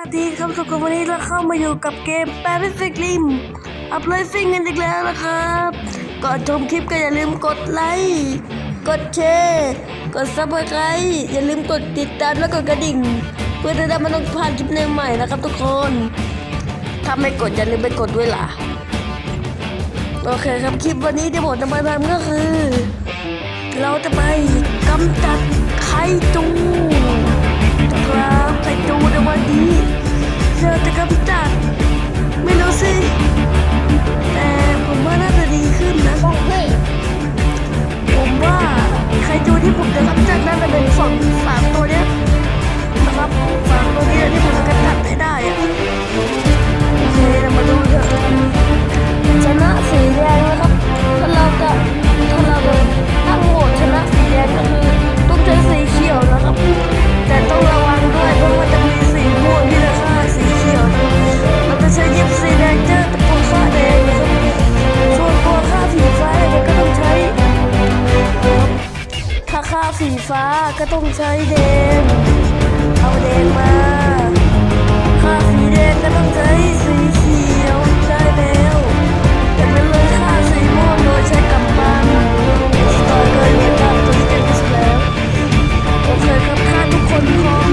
สวัสดีครับทุกคนวันนี้เราเข้ามาอยู่กับเกมแปริฟิกลิมอัพไลฟิ่งกันอีกแล้วนะครับ ก่อนชมคลิปก็อย่าลืมกดไลค์ กดแชร์ กดซับสไครต์อย่าลืมกดติดตามและกดกระดิ่ง เพื่อจะได้ไม่ต้องผ่านคลิปใหม่ๆนะครับทุกคน ถ้าไม่กดอย่าลืมไปกดด้วยล่ะ โอเคครับคลิปวันนี้ที่ผมจะไปทำก็คือ เราจะไปกำจัดไคจู I don't tak tak tak tak tak ฟ้าก็ต้องใช้แดง เอาแดงมาข้าสีแดงก็ต้องใช้สีเขียวใด้แล้วแต่ไม่เลยค่าสีม่วงโดยใช้กับมันต่อเลยมีภาตัวที่เก่งที่สุแล้วโอเคครับท่านทุกคนพร้อม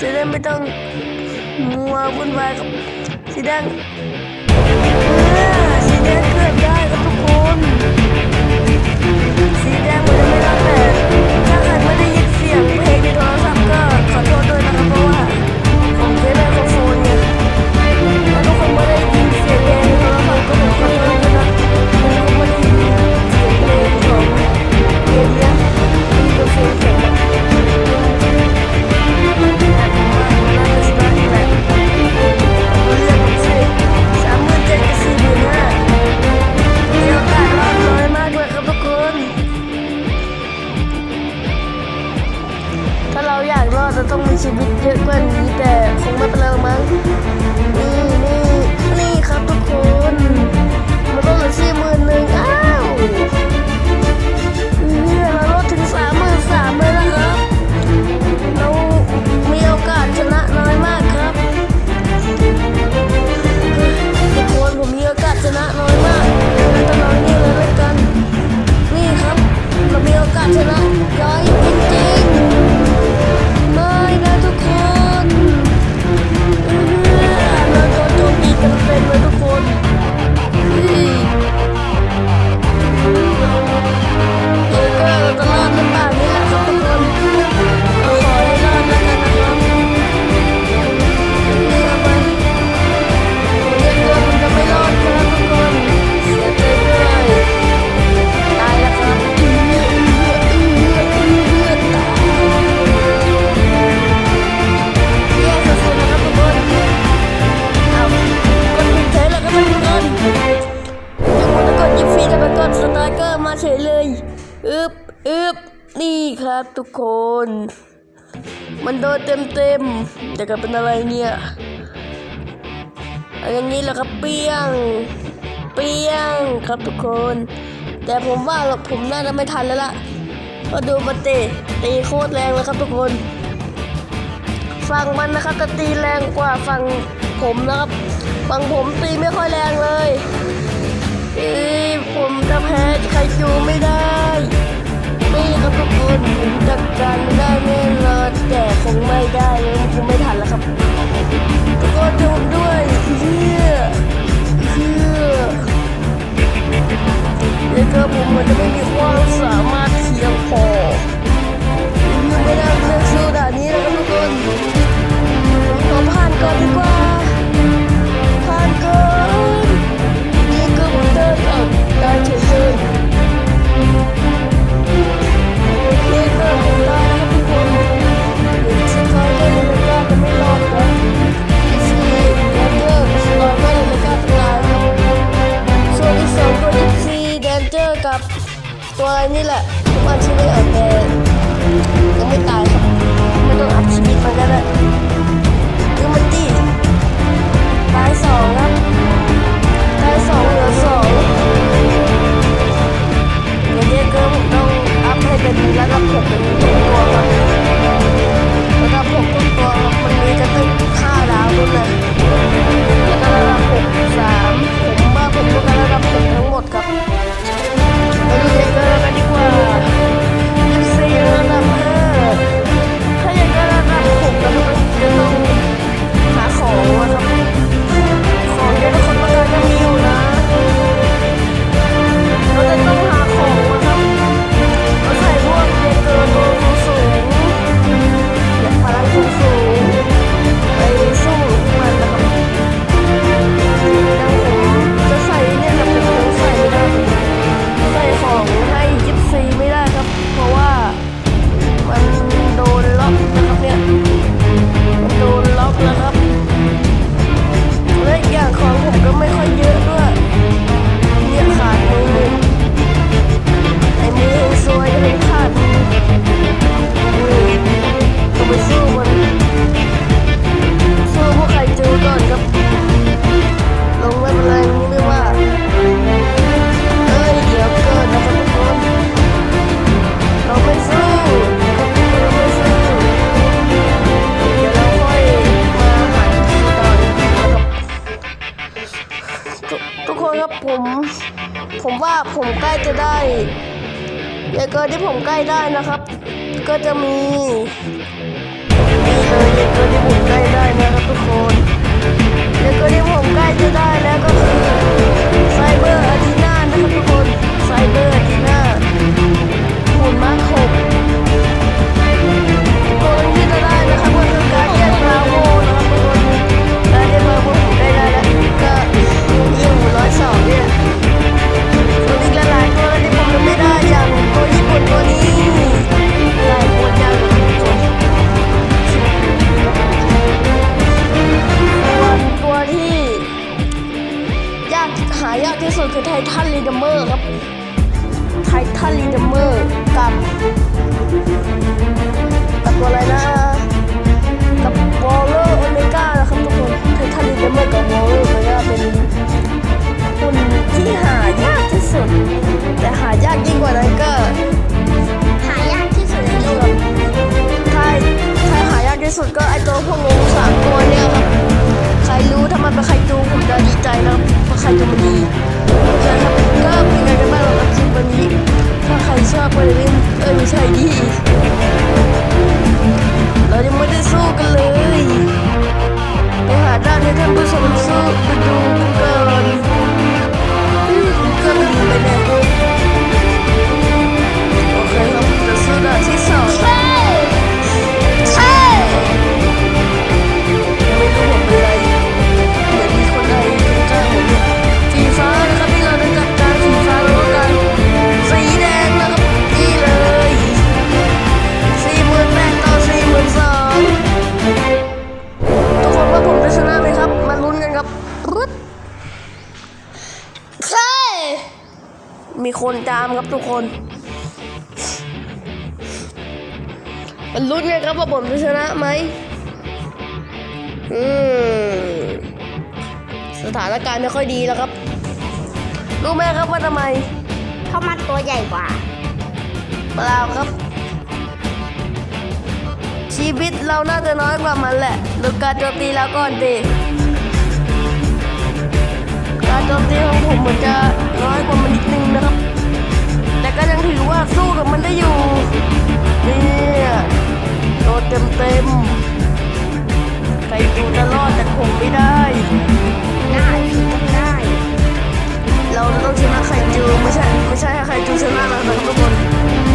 จะได้ไม่ต้องมัววุ่นวายกับสีแดงสีแดงเกือบได้ครับทุกคน เฉยเลยอึบอึบนี่ครับทุกคน มันโดนเต็มเต็มจะเกิดเป็นอะไรเนี่ยอย่างนี้แหละครับเปี้ยง เปี้ยงครับทุกคน แต่ผมว่าผมน่าจะไม่ทันแล้วล่ะก็ดูมาเตะตีโคตรแรงเลยครับทุกคน ฝั่งมันนะครับจะตีแรงกว่าฝั่งผมนะครับฝั่งผมตีไม่ค่อยแรงเลยผม อยู่ไม่ได้ไม่ครับทุกคนผมจัดกันได้แน่นอนแต่คงไม่ได้เลยคงไม่ทันแล้วครับทุกอนดูด้วยเชื่อเชื่อแล้วก็ผมมันจะไม่มีความสามารถเพียงพอยังไม่ได้เลือกสู้แบบนนี้นะครับทุกคนผมขอผ่านก่อนดีกว่า canta mim. ายากที่สุดคือไททันรีดเมอร์ครับ ไททันรีดเมอร์กับกับตัวอะไรนะกับวอลเลอร์โอเมก้านะครับทุกคนไททันรีดเมอร์กับวอลเลอร์โอเก้เป็นหุ่นที่หายากที่สุด แต่หายากยิ่งกว่านั้นก็หายากที่สุดในโลกถ้าถ้าหายากที่สุดก็ไอตัวพวกงูสามตัวเนี่ยครับใครรู้ถ้ามันเป็นใครจูผมจะดีใจนะครัเพราะใครจูมันดีากกว่านี้เออไม่ใช่ดีเรายังไม่ได้สู้กันเลยไปหาด้านให้ท่านผู้ชมสู้ไปดูานการณ์ไม่ค่อยดีแล้วครับ รู้ไหมครับว่าทำไมเขามันตัวใหญ่กว่าเปล่าครับ ชีวิตเราน่าจะน้อยกว่ามันแหละลูกการโจมตีแล้วก่อนดีการโจมตีของผมเหมือนจะน้อยกว่ามันนิดนึงนะครับ แต่ก็ยังถือว่าสู้กับมันได้อยู่นี่ยโดนเต็มเต็มใครดูจะรอดแต่ผมไม่ได้ เราต้องชนะไคจูไม่ใช่ไม่ใช่ให้ไคจูชนะเราทั้งทุกคน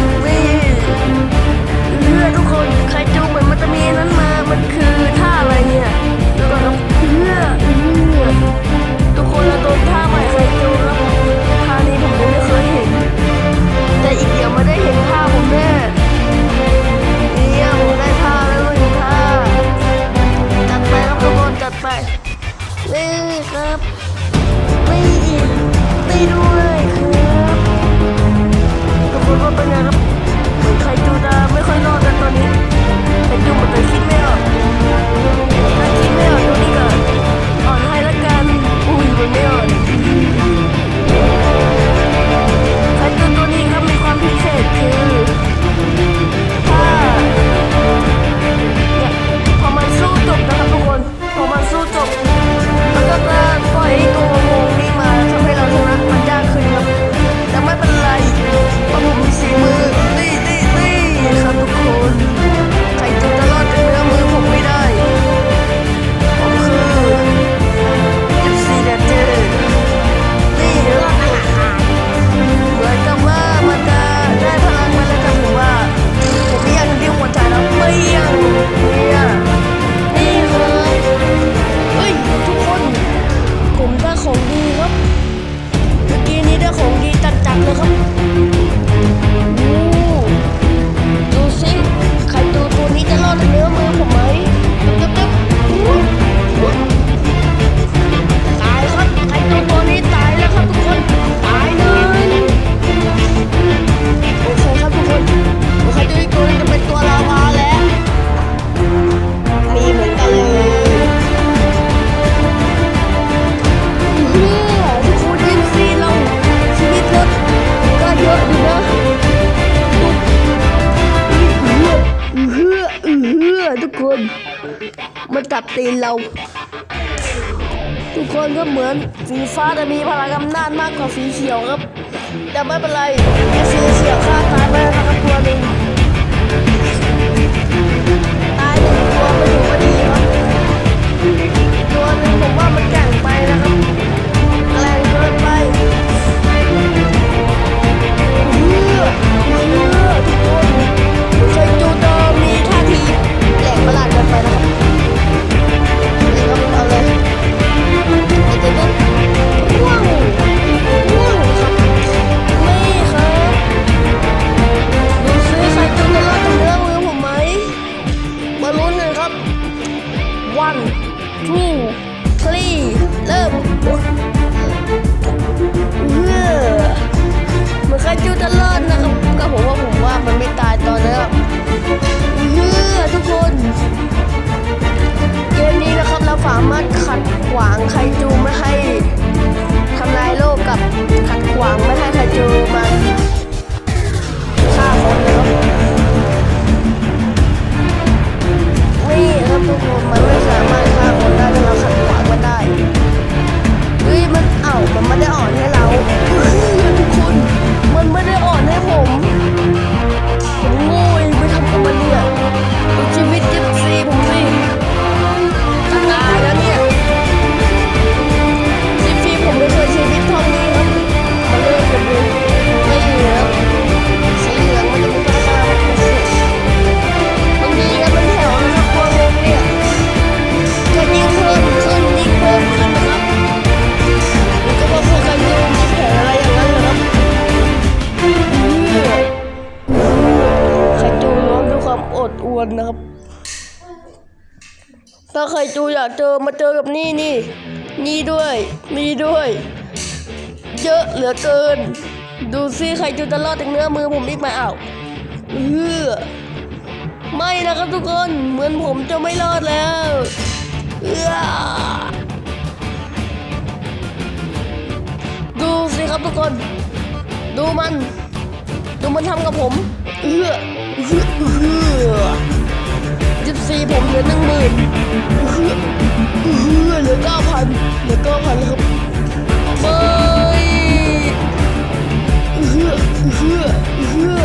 ทุกคนก็เหมือนสีฟ้าจะมีพลังอำนาจมากกว่าสีเขียวครับ แต่ไม่เป็นไรแค่สีเขียวฆ่าตายไปแล้วครัตัวหนึ่งตายหนึ่งตัวไปถือว่าดีครับตัวหนึ่งผมว่ามันแก่งไปนะครับแรงเกินไปใช้จูโดมีท่าทีแหลกประหลาดเกินไปนะครับ to my ากเจอมาเจอกับนี่นี่ นี่ด้วยนี่ด้วย เยอะเหลือเกิน ดูซิใครจะรอดจากเนื้อมือผมอีกมามอ้าวเออไม่นะครับทุกคนเหมือนผมจะไม่รอดแล้วเออดูสิครับทุกคน ดูมัน ดูมันทำกับผมเออเออเอือสิบสี่ผมเหลือหนึ่งหมื่น เออเหลือเก้าพันเหลือเก้าพันแล้วครับเฮ้ยเฮือเฮือเฮือ